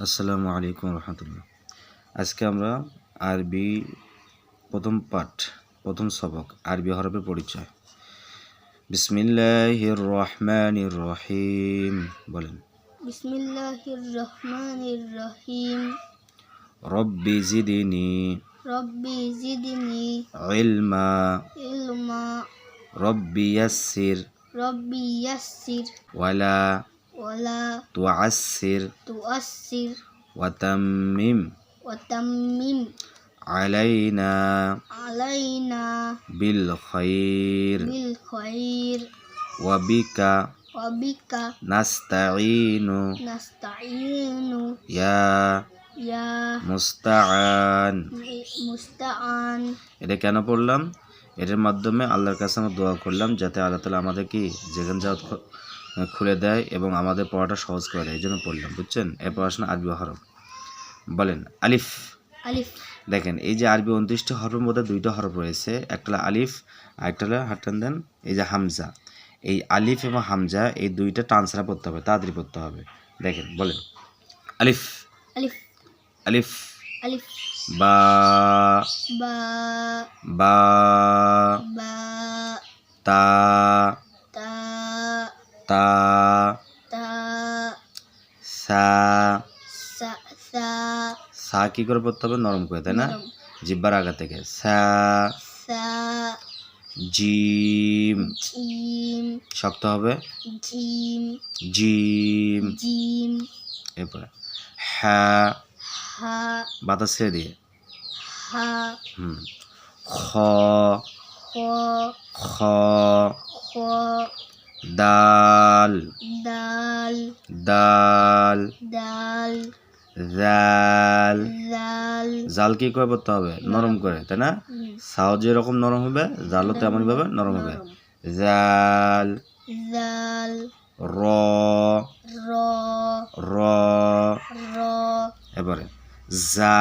আসসালামু আলাইকুম রহমতুল্লাহ। আজকে আমরা আরবি প্রথম পাঠ প্রথম সবক আরবি হরফের পরিচয়। বিসমিল্লাহির রহমানির রহিম বলেন। বিসমিল্লাহির রহমানির রহিম রব্বি জিদিনি রব্বি জিদনি ইলমা ইলমা রব্বি ইয়াসসির রব্বি ইয়াসসির ওয়ালা তাম্মিম আলাইনা আলাইনা বিল খাইর বিল খাইর ওয়া বিকা ওয়া বিকা নাস্তাঈনু নাস্তাঈনু ইয়া ইয়া মুস্তাআন মুস্তাআন এটা কেন পড়লাম? এটার মাধ্যমে আল্লাহর কাছে আমরা দোয়া করলাম যাতে আল্লাহ তালা আমাদের কি যেখান যা খুলে দেয় এবং আমাদের পড়াটা সহজ করে দেয় এই জন্য পড়লাম বুঝছেন? এর পড়াশোনা আরবি হরফ। বলেন আলিফ। আলিফ। দেখেন এই যে আরবি উনত্রিশটি হরফের মধ্যে দুইটা হরফ রয়েছে একটা হলো আলিফ আর একটা হলো হাটটান দেন এই যে হামজা। এই আলিফ এবং হামজা এই দুইটা ট্রান্সফার পড়তে হবে তাড়াতাড়ি পড়তে হবে। দেখেন বলেন আলিফ। আলিফ। আলিফ। আলিফ। বা। বা। বা। বা। তা। তা। তা। সা। সা সা। কি করে পড়তে হবে? নরম করে তাই না। জিব্বার আগা থেকে। সা। সা। জিম। জিম। শক্ত হবে। জিম। জিম। জিম। এরপরে হ্যাঁ হা। বাতাস ছেড়ে দিয়ে। হা। হুম। খ। খ। দাল। দাল। দাল। দাল। জাল। জাল। জাল কি করে পড়তে হবে? নরম করে তাই না? সাও যেরকম নরম হবে জালও তেমনই ভাবে নরম হবে। জাল। জাল। র। র। র। র। এবারে জা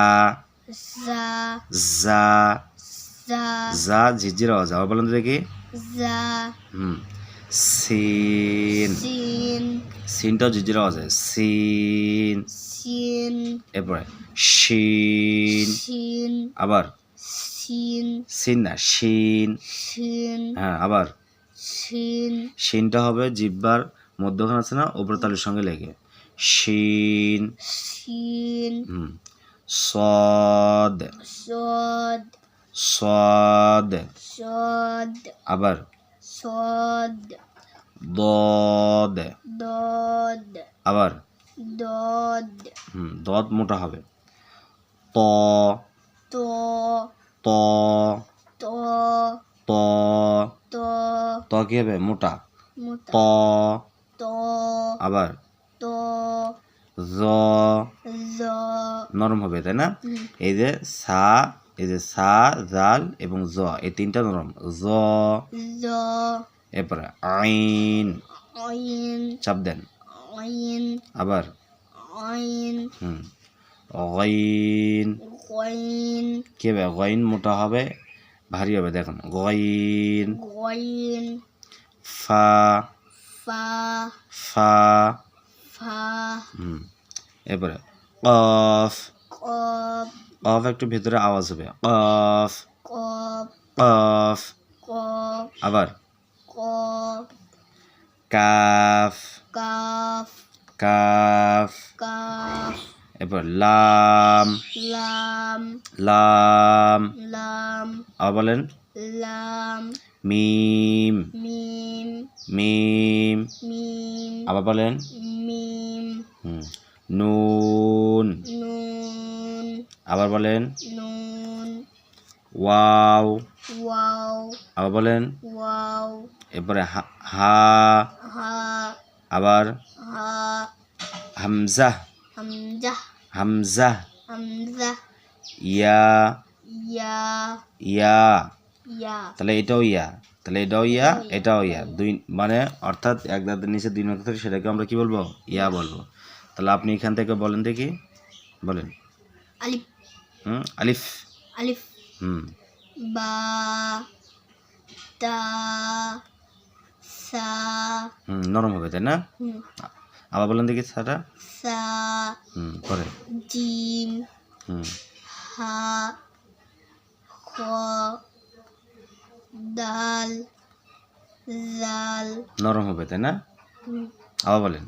জা জা জা ঝিঝির আওয়াজ আবার বলেন দেখি। জা হুম। সিন সিন সিনটাও আওয়াজ হয় সিন সিন এরপরে শিন সিন আবার সিন সিন না শিন সিন হ্যাঁ আবার সিন শিনটা হবে জিব্বার মধ্যখানে আছে না? উপর তালের সঙ্গে লেগে। শিন সিন হুম। সদ সদ সদ সদ আবার সদ দদ। দদ আবার? দদ। হুম দদ মোটা হবে। ত। ত। ত। তো। ত। তো। ত কি হবে? মোটা। মোটা। ত। আবার? ত। জ। জ। নরম হবে তাই না? এই যে সা এই যে সা জাল এবং জ এই তিনটা নরম। জ জ এরপরে আইন। আইন। চাপ দেন। আইন। আবার। আইন। হুম। গইন। গইন। কি হবে? গইন মোটা হবে ভারী হবে। দেখুন গইন। গইন। ফা। ফা। ফা। ফা। হুম। এরপরে কফ। কপ কফ একটু ভেতরে আওয়াজ হবে। অফ কপ আবার। কাফ কাফ কাফ কাফ এরপর লাম লাম লাম লাম আবার বলেন। লাম মিম মিম মিম মিম আবার বলেন। মিম হুম। নুন নুন আবার বলেন। নুন। ওয়াও। ওয়াও। আবার বলেন। ওয়াও। এরপরে হা হা। আবার হা। হামজা। হামজা। হামজা। হামজা। ইয়া। ইয়া। ইয়া। ইয়া। তাহলে এটাও ইয়া। তাহলে এটাও ইয়া এটাও ইয়া। দুই মানে অর্থাৎ এক দাঁতের নিচে দুই থাকে সেটাকে আমরা কি বলব? ইয়া বলব। তাহলে আপনি এখান থেকে বলেন দেখি। বলেন। আলিফ। আলিফ আলিফ হুম বা তা সা হুম নরম হবে তাই না? হুম, আবার বলেন দেখি সাটা। সা. হুম পরে। জিম হুম। হা. খ. দাল. জাল. নরম হবে তাই না? আবার বলেন।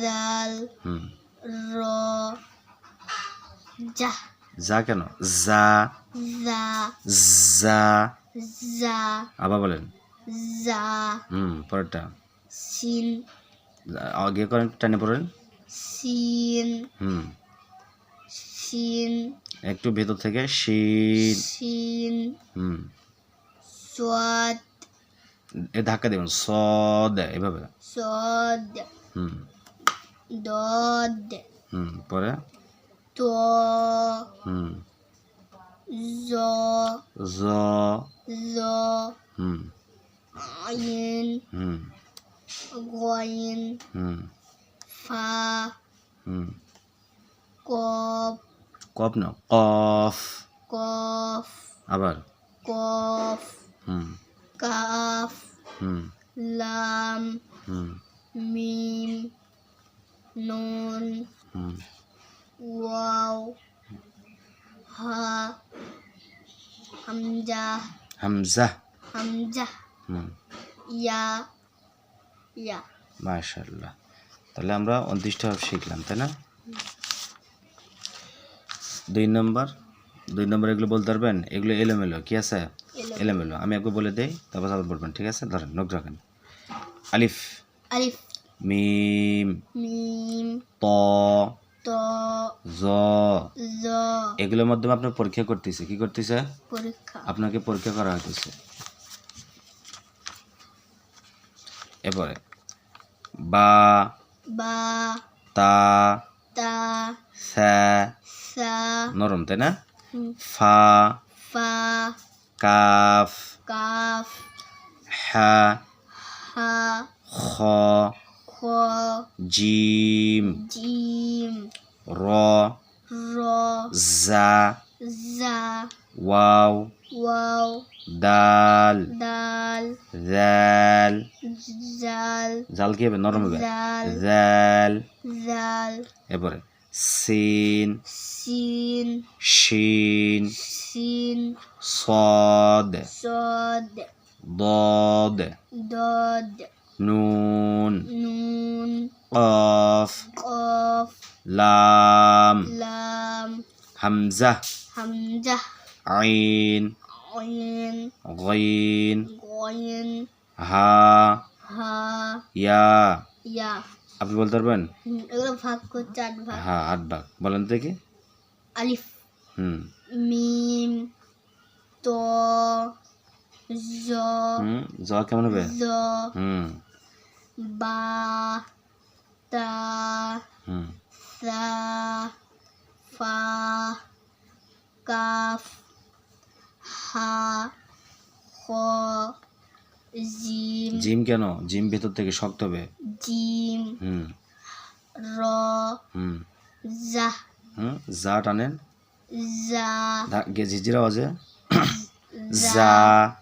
জাল. হুম। র. যা। যা কেন? যা যা যা। যা আবার বলেন। যা। হুম পরেরটা। সিন আগে করেন টানে পড়েন। সিন হুম। সিন একটু ভেতর থেকে শীত সিন হুম। সোয়াদ এ ধাক্কা দেবেন সদ এভাবে। সদ। হুম। দদ। হুম পরে। ত হুম জ জ জ হুম আইন হুম গয়েন হুম ফা হুম কপ কপ না কফ কফ আবার কফ হুম কাফ হুম লাম হুম মিম নুন হুম ওয়াও হা হামজা হামজা। হামজা হুম। Yeah yeah. মাশাল্লাহ তাহলে আমরা উনত্রিশটা শিখলাম তাই না? দুই নম্বর দুই নম্বর এগুলো বলতে পারবেন? এগুলো এলোমেলো কি আছে? এলো এলোমেলো। আমি একবার বলে দেই তারপর আবার বলবেন ঠিক আছে? ধরেন নোক রাখেন। আলিফ। আলিফ। মিম। মিম। ত। জ। জ। এগুলোর মাধ্যমে আপনার পরীক্ষা করতেছে। কি করতেছে? পরীক্ষা। আপনাকে পরীক্ষা করা হইতেছে। এরপরে বা বা তা তা সা সা নরম তাই না? ফা ফা কাফ কাফ হা হা খ খ জিম। জিম। র র জা জা ওয়াও ওয়াও দাল দাল জাল জাল জাল কি হবে নরম হবে জাল জাল জাল এরপরে সিন সিন শিন সিন صاد সদ ضاد দদ نون নুন قاف লাম লাম হামজা হামজা আইন আইন গাইন গাইন হা হা ইয়া ইয়া আপনি বলতে পারবেন? এগুলো ভাগ করছে আট ভাগ। হ্যাঁ আট ভাগ। বলেন তো কি আলিফ। হুম। মিম। ত। জ। হুম জ কেমন হবে? জ। হুম। বা। তা। জিম কেন? জিম ভেতর থেকে শক্ত হবে। জিম। হুম। র। হুম। জা হুম যা টানেন। জা গে- ঝিঝির আওয়াজে। জা যা।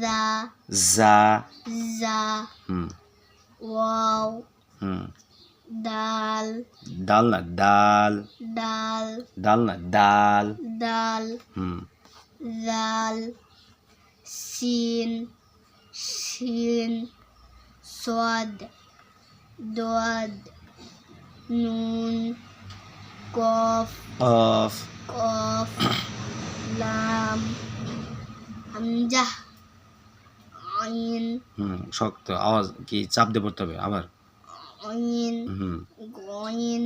জা যা। জা হুম। ওয়াও। হুম। ডাল। ডাল না ডাল। ডাল। ডাল না ডাল। ডাল। হুম। জাল সিন। শিন সোয়াদ দোয়াদ নুন কফ অফ কফ লাম হামজা আইন হুম শক্ত আওয়াজ কি চাপ দিয়ে পড়তে হবে? আবার? আইন হুম। গইন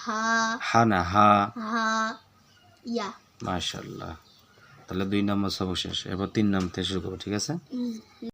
হা হা না হা। হা ইয়া। মাশাল্লাহ। তাহলে দুই নম্বর সবক শেষ এবার তিন নম্বর থেকে শুরু করব ঠিক আছে?